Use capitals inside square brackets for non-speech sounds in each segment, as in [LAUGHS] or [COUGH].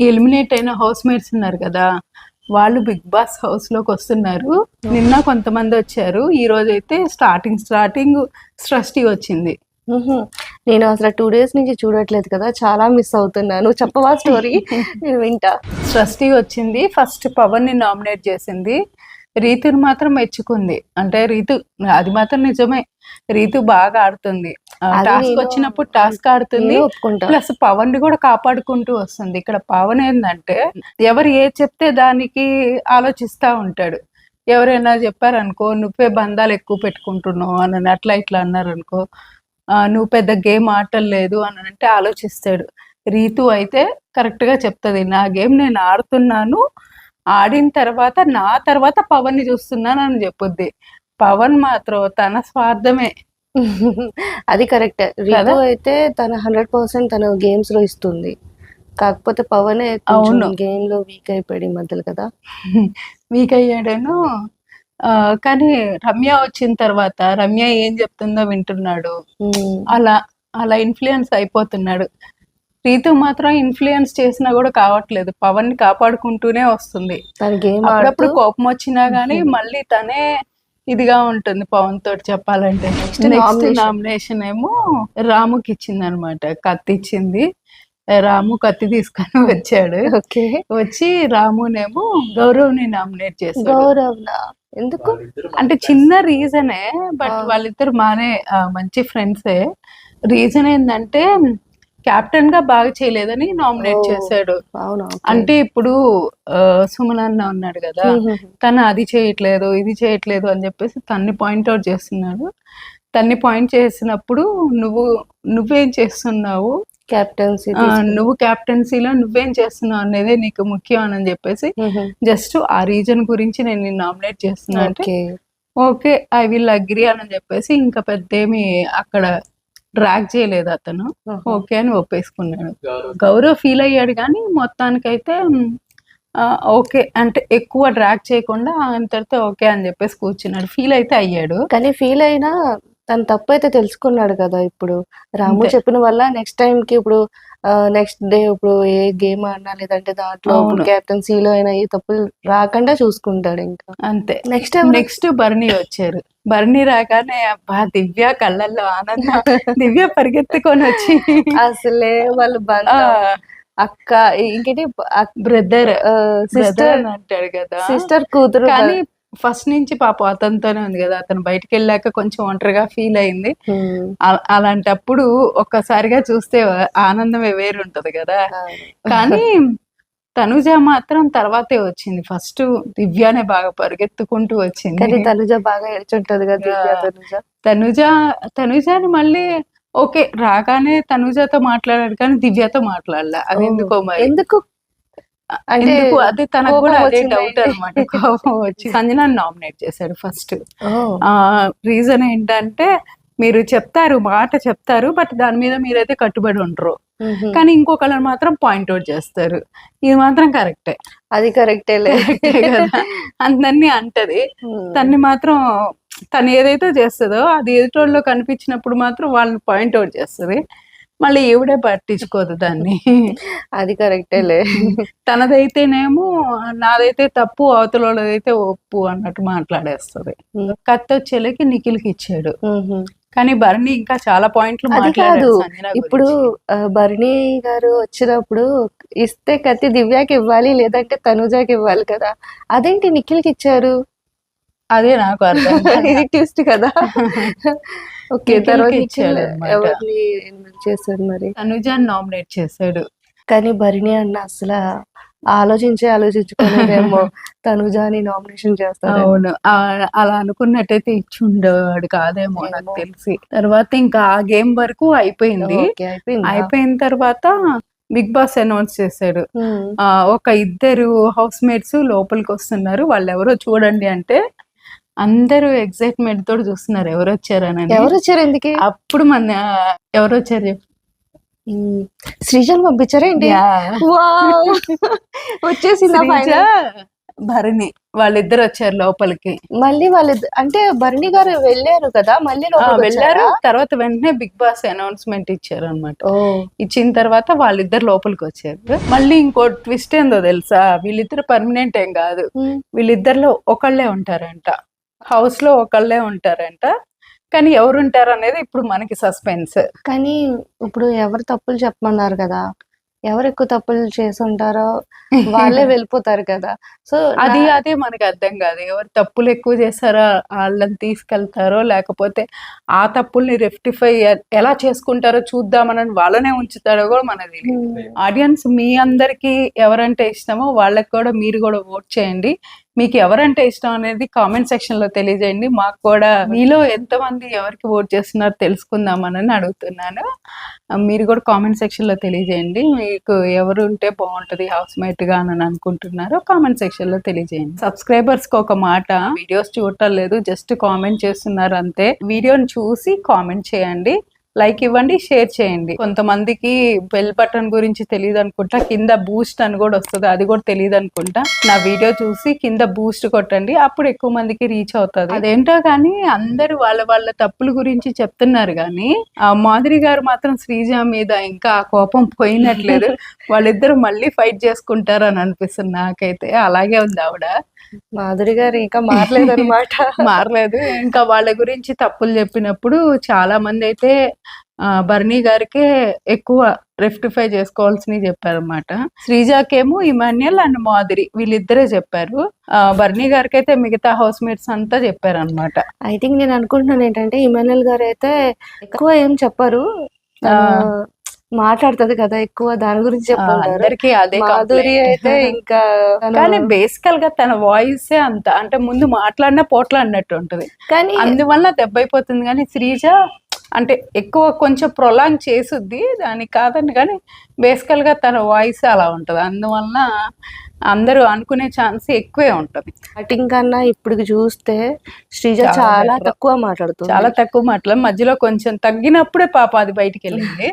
Eliminate అయిన house mates ఉన్నారు కదా వాళ్ళు బిగ్ బాస్ హౌస్లోకి వస్తున్నారు. నిన్న కొంతమంది వచ్చారు. ఈ రోజు అయితే స్టార్టింగ్ స్టార్టింగ్ సృష్టి వచ్చింది. నేను అసలు టూ డేస్ నుంచి చూడట్లేదు కదా చాలా మిస్ అవుతున్నాను. చెప్పవా స్టోరీ [LAUGHS] నేను వింటా. సృష్టి వచ్చింది. ఫస్ట్ పవన్ని నామినేట్ చేసింది. రీతుని మాత్రం మెచ్చుకుంది. అంటే రీతు అది మాత్రం నిజమే. రీతు బాగా ఆడుతుంది. టాస్క్ వచ్చినప్పుడు టాస్క్ ఆడుతుంది. ప్లస్ పవన్ని కూడా కాపాడుకుంటూ వస్తుంది. ఇక్కడ పవన్ ఏంటంటే ఎవరు ఏ చెప్తే దానికి ఆలోచిస్తా ఉంటాడు. ఎవరైనా చెప్పారనుకో నువ్వే బంధాలు ఎక్కువ పెట్టుకుంటున్నావు అని అట్లా ఇట్లా అన్నారనుకో నువ్వు పెద్ద గేమ్ ఆటలేదు అని అంటే ఆలోచిస్తాడు. రీతు అయితే కరెక్ట్గా చెప్తుంది నా గేమ్ నేను ఆడుతున్నాను ఆడిన తర్వాత నా తర్వాత పవన్ని చూస్తున్నాను అని చెప్పుద్ది. పవన్ మాత్రం తన స్వార్థమే. అది కరెక్ట్? రీతు అయితే తన హండ్రెడ్ పర్సెంట్ తన గేమ్స్లో ఇస్తుంది. కాకపోతే పవన్ అవును. గేమ్లో వీక్ అయిపోయాడు ఈ మధ్యలో కదా? వీక్ అయ్యాడను కానీ రమ్య వచ్చిన తర్వాత రమ్య ఏం చెప్తుందో వింటున్నాడు. అలా అలా ఇన్ఫ్లుయెన్స్ అయిపోతున్నాడు. రీతు మాత్రం ఇన్ఫ్లుయెన్స్ చేసినా కూడా కావట్లేదు. పవన్ని కాపాడుకుంటూనే వస్తుంది. అప్పుడప్పుడు కోపం వచ్చినా గానీ మళ్ళీ తనే ఇదిగా ఉంటుంది పవన్ తోటి చెప్పాలంటే. Next nomination. నామినేషన్ ఏమో రాముకి ఇచ్చింది అనమాట కత్తి ఇచ్చింది. రాము కత్తి తీసుకొని వచ్చాడు. ఓకే. వచ్చి రామునేమో గౌరవ్ని నామినేట్ చేశాడు. గౌరవ్ ఎందుకు? అంటే చిన్న రీజనే బట్. వాళ్ళిద్దరు మానే మంచి ఫ్రెండ్సే రీజన్ ఏంటంటే కెప్టెన్గా బాగా చేయలేదని నామినేట్. చేశాడు. అంటే ఇప్పుడు సుమన్ అన్న ఉన్నాడు కదా తను అది చేయట్లేదు ఇది చేయట్లేదు అని చెప్పేసి తన్ని పాయింట్అవుట్ చేస్తున్నాడు. తన్ని పాయింట్ చేసినప్పుడు నువ్వు నువ్వేం చేస్తున్నావు? కెప్టెన్సీ ఆ, నువ్వు క్యాప్టెన్సీలో నువ్వేం చేస్తున్నావు అనేదే నీకు ముఖ్యం అని చెప్పేసి జస్ట్ ఆ రీజన్ గురించి నేను నామినేట్ చేస్తున్నా అంటే okay. Okay I will agree అని చెప్పేసి ఇంకా పెద్ద ఏమి అక్కడ డ్రాగ్ చేయలేదు అతను. ఓకే అని ఒప్పేసుకున్నాడు. గౌరవ్ ఫీల్ అయ్యాడు కానీ మొత్తానికైతే ఓకే. అంటే ఎక్కువ డ్రాగ్ చేయకుండా అంతటితో ఓకే అని చెప్పేసి కూర్చున్నాడు. ఫీల్ అయితే అయ్యాడు. కానీ ఫీల్ అయినా తను తప్పు అయితే తెలుసుకున్నాడు కదా ఇప్పుడు. రాము. చెప్పిన వల్ల నెక్స్ట్ టైం కి ఇప్పుడు నెక్స్ట్ డే ఇప్పుడు ఏ గేమ్ ఆడినా లేదంటే దాంట్లో. కెప్టెన్సీలో అయినా ఏ తప్పులు రాకుండా చూసుకుంటాడు ఇంకా. అంతే. నెక్స్ట్ నెక్స్ట్ బర్నీ వచ్చారు. బర్నీ రాగానే అబ్బా దివ్య కళ్ళల్లో ఆనందం. దివ్య పరిగెత్తుకొని వచ్చి అసలే వాళ్ళు అక్క ఇంకేంటి? బ్రదర్ సిస్టర్ అంటాడు కదా. సిస్టర్ కూతురు కానీ ఫస్ట్ నుంచి పాప అతనితోనే ఉంది కదా. అతను బయటికి వెళ్ళాక కొంచెం ఒంటరిగా ఫీల్ అయింది. అలాంటప్పుడు ఒక్కసారిగా చూస్తే ఆనందమే వేరు ఉంటది కదా కానీ [LAUGHS] తనుజ మాత్రం తర్వాతే వచ్చింది. ఫస్ట్ దివ్యానే బాగా పరిగెత్తుకుంటూ కానీ వచ్చింది తనుజ బాగా ఏడ్చుంటది కదా. తనుజ? తనుజ తనుజని మళ్ళీ ఓకే రాగానే తనుజతో మాట్లాడాడు కానీ దివ్యతో మాట్లాడలే. అది. ఎందుకో మరి? ఎందుకు అంటే అది తనకు కూడా అదే డౌట్? అనమాట [LAUGHS] సంజన నామినేట్ చేశాడు ఫస్ట్ రీజన్ ఏంటంటే మీరు చెప్తారు మాట చెప్తారు బట్ దాని మీద మీరైతే కట్టుబడి ఉండరు. కానీ ఇంకొకళ్ళని మాత్రం పాయింట్ అవుట్ చేస్తారు. ఇది మాత్రం కరెక్టే అది కరెక్టేలే కరెక్టే కదా? అందరినీ అంటది. తన్ని మాత్రం తను ఏదైతే చేస్తుందో అది ఎదుటోళ్ళలో కనిపించినప్పుడు మాత్రం వాళ్ళని పాయింట్ అవుట్ చేస్తుంది. మళ్ళీ ఈవిడే పట్టించుకోదు దాన్ని. అది కరెక్టేలే తనదైతేనేమో నాదైతే తప్పు అవతలదైతే ఒప్పు అన్నట్టు మాట్లాడేస్తుంది. కత్తి వచ్చేలకి నిఖిల్కి ఇచ్చాడు. కానీ భరణి ఇంకా చాలా పాయింట్లు అది కాదు. ఇప్పుడు భరణి గారు వచ్చినప్పుడు ఇస్తే కత్తి దివ్యాకి ఇవ్వాలి లేదంటే తనుజాకి ఇవ్వాలి కదా. అదేంటి నిఖిల్కి ఇచ్చారు? అదే నాకు అర్థం. [LAUGHS] ఇది ట్విస్ట్ కదా? ఓకే తర్వాత. ఎవరిని ఎలిమినేట్ చేశారు మరి? తనుజాని నామినేట్ చేశాడు. కానీ భరణి అన్న అసలు ఆలోచించే ఆలోచించుకోలేదేమో. [LAUGHS] తనుజాని నామినేషన్ చేస్తారు అవును. అలా అనుకున్నట్టయితే ఇచ్చి ఉండేవాడు కాదేమో నాకు. తెలిసి. తర్వాత ఇంకా ఆ గేమ్ వరకు అయిపోయింది. అయిపోయిన తర్వాత బిగ్ బాస్ అనౌన్స్ చేశాడు. ఆ, ఒక ఇద్దరు హౌస్ మేట్స్ లోపలికి వస్తున్నారు. వాళ్ళు ఎవరో చూడండి అంటే అందరూ ఎక్సైట్మెంట్ తోటి చూస్తున్నారు. ఎవరు వచ్చారనని ఎవరు వచ్చారు? ఎందుకు? అప్పుడు మన ఎవరు వచ్చారు చెప్పు. శ్రీజన్ పంపించారా ఏంటి! వచ్చేసిందా final? భరణి వాళ్ళిద్దరు వచ్చారు లోపలికి. మళ్ళీ వాళ్ళు అంటే భరణి గారు వెళ్ళారు కదా మళ్ళీ వెళ్ళారు? తర్వాత వెంటనే బిగ్ బాస్ అనౌన్స్మెంట్ ఇచ్చారు అనమాట ఇచ్చిన తర్వాత వాళ్ళిద్దరు లోపలికి వచ్చారు. మళ్ళీ ఇంకో ట్విస్ట్ ఏందో తెలుసా? వీళ్ళిద్దరు పర్మనెంట్ ఏం కాదు. వీళ్ళిద్దరిలో ఒకళ్ళే ఉంటారంట. హౌస్లో ఒకళ్ళే ఉంటారంట. కానీ ఎవరు ఉంటారు అనేది ఇప్పుడు మనకి సస్పెన్స్. కానీ ఇప్పుడు ఎవరు తప్పులు చెప్పమన్నారు కదా. ఎవరు ఎక్కువ తప్పులు చేసి ఉంటారో వాళ్ళే [LAUGHS] వెళ్ళిపోతారు కదా. సో అది అదే మనకి అర్థం కాదు. ఎవరు తప్పులు ఎక్కువ చేస్తారో వాళ్ళని తీసుకెళ్తారో లేకపోతే ఆ తప్పుల్ని రెక్టిఫై ఎలా చేసుకుంటారో చూద్దామని వాళ్ళనే ఉంచుతారో కూడా మనది ఆడియన్స్ మీ అందరికి ఎవరంటే ఇష్టమో వాళ్ళకి కూడా మీరు కూడా ఓట్ చేయండి. మీకు ఎవరంటే ఇష్టం అనేది కామెంట్ సెక్షన్లో తెలియజేయండి. మాకు కూడా మీలో ఎంతమంది ఎవరికి ఓట్ చేస్తున్నారో తెలుసుకుందామని అడుగుతున్నాను. మీరు కూడా కామెంట్ సెక్షన్లో తెలియజేయండి. మీకు ఎవరు ఉంటే బాగుంటది హౌస్ మేట్గా అని అనుకుంటున్నారో కామెంట్ సెక్షన్లో తెలియజేయండి. సబ్స్క్రైబర్స్కి ఒక మాట వీడియోస్ చూడటం లేదు జస్ట్ కామెంట్ చేస్తున్నారు అంతే. వీడియోని చూసి కామెంట్ చేయండి. లైక్ ఇవ్వండి షేర్ చేయండి. కొంతమందికి బెల్ బటన్ గురించి తెలియదు అనుకుంటా కింద బూస్ట్ అని కూడా వస్తుంది అది కూడా తెలియదు అనుకుంటా. నా వీడియో చూసి కింద బూస్ట్ కొట్టండి అప్పుడు ఎక్కువ మందికి రీచ్ అవుతుంది. అదేంటో కానీ అందరూ వాళ్ళ వాళ్ళ తప్పుల గురించి చెప్తున్నారు కానీ ఆ మాధురి గారు మాత్రం శ్రీజ మీద ఇంకా ఆ కోపం పోయినట్లేదు. [LAUGHS] వాళ్ళిద్దరు మళ్ళీ ఫైట్ చేసుకుంటారు అని అనిపిస్తుంది నాకైతే. అలాగే ఉంది ఆవిడ. మాధురి గారు ఇంకా మారలేదన్నమాట. [LAUGHS] మారలేదు. ఇంకా వాళ్ళ గురించి తప్పులు చెప్పినప్పుడు చాలా మంది అయితే భరణి గారికే ఎక్కువ రెక్టిఫై చేసుకోవాల్సినవి చెప్పారన్నమాట. శ్రీజాకేమో ఇమాన్యుల్ అండ్ మాధురి వీళ్ళిద్దరే చెప్పారు. ఆ, భరణి గారికి అయితే మిగతా హౌస్ మేట్స్ అంతా చెప్పారనమాట ఐ థింక్ నేను అనుకుంటున్నాను ఏంటంటే ఇమానుయల్ గారు అయితే ఎక్కువ ఏం చెప్పరు. ఆ. మాట్లాడుతుంది కదా ఎక్కువ దాని గురించి అందరికి అదే మాధురి. అయితే ఇంకా కానీ బేసికల్గా తన వాయిస్ అంత అంటే ముందు మాట్లాడినా పోట్లాడినట్టు ఉంటది. కానీ అందువల్ల దెబ్బైపోతుంది. కానీ శ్రీజ అంటే ఎక్కువ కొంచెం ప్రొలాంగ్ చేసుద్ది దానికి కాదని కానీ బేసికల్గా తన వాయిస్ అలా ఉంటది. అందువల్ల అందరూ అనుకునే ఛాన్స్ ఎక్కువే ఉంటది. స్టార్టింగ్ కన్నా ఇప్పుడు చూస్తే శ్రీజ చాలా. తక్కువ. మాట్లాడుతుంది. చాలా తక్కువ మాటలు మధ్యలో కొంచెం తగ్గినప్పుడే పాప అది బయటికి వెళ్ళింది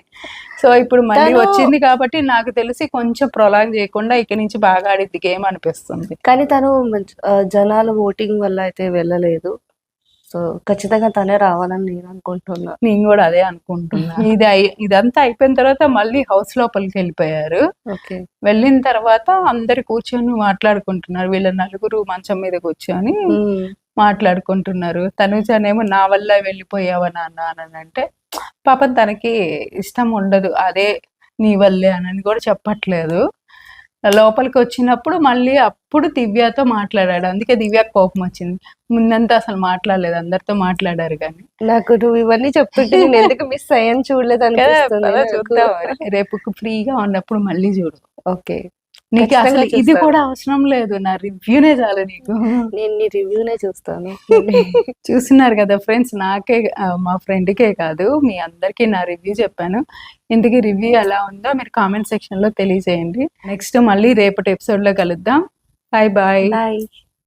సో ఇప్పుడు మళ్ళీ వచ్చింది కాబట్టి నాకు తెలిసి కొంచెం ప్రొలాంగ్ చేయకుండా ఇక్కడి నుంచి బాగా ఆడిద్ది గేమ్ అనిపిస్తుంది. కానీ తను జనాల ఓటింగ్ వల్ల అయితే వెళ్ళలేదు. సో ఖచ్చితంగా తనే రావాలని నేను అనుకుంటున్నా. నేను కూడా అదే అనుకుంటున్నా. [LAUGHS] ఇది ఇదంతా అయిపోయిన తర్వాత మళ్ళీ హౌస్ లోపలికి వెళ్ళిపోయారు. ఓకే. వెళ్ళిన తర్వాత అందరు కూర్చొని మాట్లాడుకుంటున్నారు. వీళ్ళ నలుగురు మంచం మీద కూర్చొని మాట్లాడుకుంటున్నారు. తనుజనేమో నా వల్ల వెళ్ళిపోయావా నాన్న? అని అంటే పాపం తనకి ఇష్టం ఉండదు. అదే నీ వల్లే అని కూడా చెప్పట్లేదు. లోపలికి వచ్చినప్పుడు మళ్ళీ అప్పుడు దివ్యతో మాట్లాడాడు. అందుకే దివ్యకు కోపం వచ్చింది. ముందంతా అసలు మాట్లాడలేదు అందరితో మాట్లాడారు కానీ. నాకు నువ్వు ఇవన్నీ చెప్తుంటే నేను ఎందుకు మిస్ అయ్యాను చూడలేదు. రేపు ఫ్రీగా ఉన్నప్పుడు మళ్ళీ చూడు. ఓకే. నీకు అసలు ఇది. కూడా అవసరం లేదు నా రివ్యూనే చాలు నీకు. నేను నీ రివ్యూనే చూస్తాను. [LAUGHS] చూస్తున్నారు కదా ఫ్రెండ్స్ నాకే మా ఫ్రెండ్కే కాదు మీ అందరికీ నా రివ్యూ చెప్పాను. ఇందుకు రివ్యూ ఎలా ఉందో మీరు కామెంట్ సెక్షన్లో తెలియజేయండి. నెక్స్ట్ మళ్ళీ రేపటి ఎపిసోడ్లో కలుద్దాం. Bye bye bye